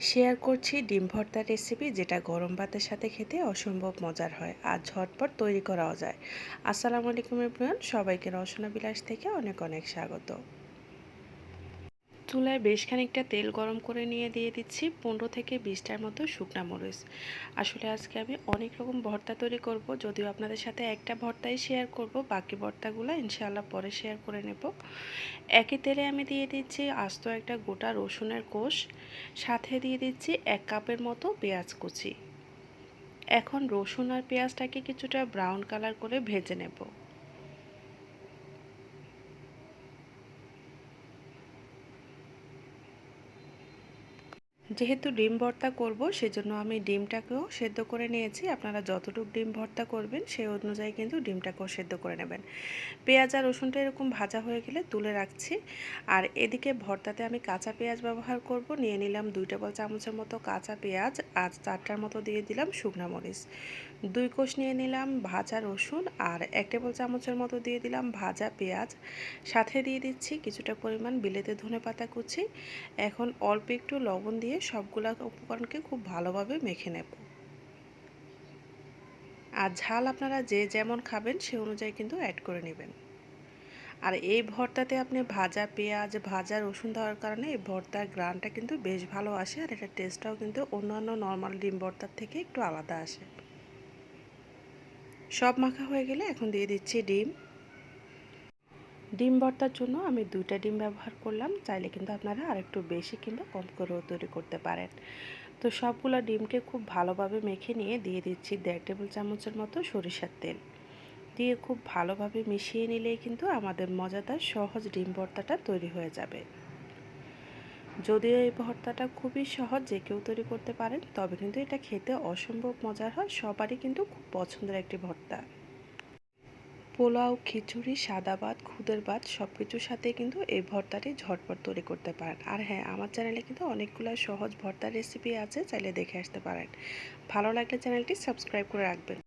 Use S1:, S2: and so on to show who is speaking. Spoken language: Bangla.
S1: শেয়ার করছি ডিম ভর্তার রেসিপি যেটা গরম ভাতের সাথে খেতে অসম্ভব মজার হয় আর ঝটপট তৈরি করাও যায়। আসসালামু আলাইকুম সবাইকে রসনা বিলাস থেকে অনেক অনেক স্বাগত। চুলায় বেশ খানিকটা তেল গরম করে নিয়ে দিয়ে দিচ্ছি পনেরো থেকে বিশটার মতো শুকনা মরিচ। আসলে আজকে আমি অনেক রকম ভর্তা তৈরি করব, যদিও আপনাদের সাথে একটা ভর্তাই শেয়ার করব, বাকি ভর্তাগুলো ইনশাআল্লাহ পরে শেয়ার করে নেব। একই তেলে আমি দিয়ে দিচ্ছি আস্ত একটা গোটা রসুনের কোষ, সাথে দিয়ে দিচ্ছি এক কাপের মতো পেঁয়াজ কুচি। এখন রসুন আর পেঁয়াজটাকে কিছুটা ব্রাউন কালার করে ভেজে নেব। যেহেতু ডিম ভর্তা করব, সেজন্য আমি ডিমটাকেও সেদ্ধ করে নিয়েছি। আপনারা যতটুকু ডিম ভর্তা করবেন সেই অনুযায়ী কিন্তু ডিমটাকেও সেদ্ধ করে নেবেন। পেঁয়াজ আর রসুনটা এরকম ভাজা হয়ে গেলে তুলে রাখছি। আর এদিকে ভর্তাতে আমি কাঁচা পেঁয়াজ ব্যবহার করব। নিয়ে নিলাম দুই টেবিল চামচের মতো কাঁচা পেঁয়াজ আর চারটার মতো দিয়ে দিলাম শুকনো মরিচ। দুই কোষ নিয়ে নিলাম ভাজা রসুন আর এক টেবিল চামচের মতো দিয়ে দিলাম ভাজা পেঁয়াজ। সাথে দিয়ে দিচ্ছি কিছুটা পরিমাণ বিলেতে ধনে পাতা কুচি। এখন অল্প একটু লবণ দিয়ে সবগুলা উপকরণকে খুব ভালোভাবে মেখে নেব। আর ঝাল আপনারা যে যেমন খাবেন, সে অনুযায়ী কিন্তু অ্যাড করে নেবেন। আর এই ভর্তাতে আপনি ভাজা পেঁয়াজ, ভাজা রসুন দেওয়ার কারণে এই ভর্তার গ্রানটা কিন্তু বেশ ভালো আসে আর এটার টেস্টটাও কিন্তু অন্যান্য নর্মাল ডিম ভর্তার থেকে একটু আলাদা আসে। সব মাখা হয়ে গেলে এখন দিয়ে দিচ্ছি ডিম। ডিম ভর্তার জন্য আমি দুইটা ডিম ব্যবহার করলাম। চাইলে কিন্তু আপনারা আরেকটু বেশি কিংবা কম করেও তৈরি করতে পারেন। তো সবগুলো ডিমকে খুব ভালোভাবে মেখে নিয়ে দিয়ে দিচ্ছি দেড় টেবিল চামচের মতো সরিষার তেল। দিয়ে খুব ভালোভাবে মিশিয়ে নিলেই কিন্তু আমাদের মজাদার সহজ ডিম ভর্তাটা তৈরি হয়ে যাবে। যদিও এই ভর্তাটা খুবই সহজ, যে কেউ তৈরি করতে পারেন, তবে কিন্তু এটা খেতে অসম্ভব মজার হয়। সবারই কিন্তু খুব পছন্দের একটি ভর্তা। পোলাও, খিচুড়ি, সাদা ভাত, খুদের ভাত সব কিছুর সাথে কিন্তু এই ভর্তাটি ঝটপট তৈরি করতে পারেন। আর হ্যাঁ আমার চ্যানেলে কিন্তু অনেকগুলো সহজ ভর্তার রেসিপি আছে, চাইলে দেখে আসতে পারেন। ভালো লাগলে চ্যানেলটি সাবস্ক্রাইব করে রাখবেন।